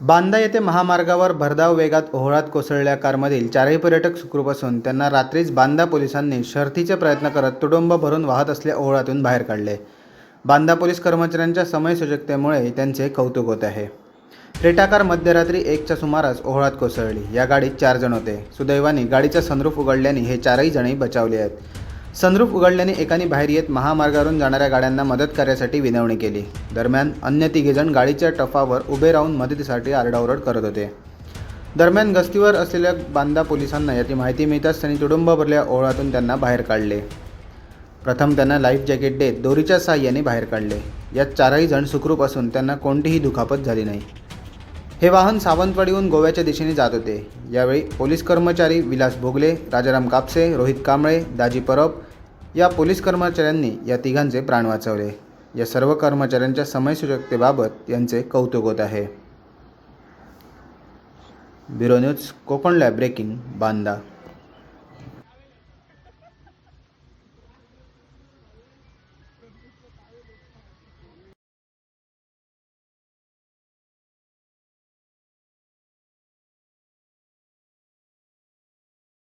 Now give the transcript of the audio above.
बांदा येथे महामार्गावर भरधाव वेगात ओहळात कोसळल्या कारमधील चारही पर्यटक सुखरूप असून त्यांना रात्रीच बांदा पोलिसांनी शर्थीचे प्रयत्न करत तुडुंब भरून वाहत असल्या ओहळातून बाहेर काढले. बांदा पोलीस कर्मचाऱ्यांच्या समयसूचकतेमुळे त्यांचे कौतुक होत आहे. रेटाकार मध्यरात्री एकच्या सुमारास ओहळात कोसळली. या गाडीत चार जण होते. सुदैवाने गाडीचा सनरूफ उघडल्याने हे चारही जणही बचावले आहेत. सनरूफ उघडल्याने एकाने बाहेर येत महामार्गावरून जाणाऱ्या गाड्यांना मदत करण्यासाठी विनवणी केली. दरम्यान अन्य तिघेजण गाडीच्या टफावर उभे राहून मदतीसाठी आरडाओरड करत होते. दरम्यान गस्तीवर असलेल्या बांदा पोलिसांना याची माहिती मिळताच त्यांनी तुडुंब भरल्या ओळातून त्यांना बाहेर काढले. प्रथम त्यांना लाईफ जॅकेट देत दोरीच्या साह्याने बाहेर काढले. यात चारही जण सुखरूप असून त्यांना कोणतीही दुखापत झाली नाही. हे वाहन सावंतवाडीहून गोव्याच्या दिशेने जात होते. यावेळी पोलीस कर्मचारी विलास भोगले राजाराम कापसे रोहित कांबळे दाजी परब या पोलीस कर्मचाऱ्यांनी या तिघांचे प्राण वाचवले. या सर्व कर्मचाऱ्यांच्या समयसूचकतेबाबत यांचे कौतुक होत आहे. Bureau news Konkan lab breaking Banda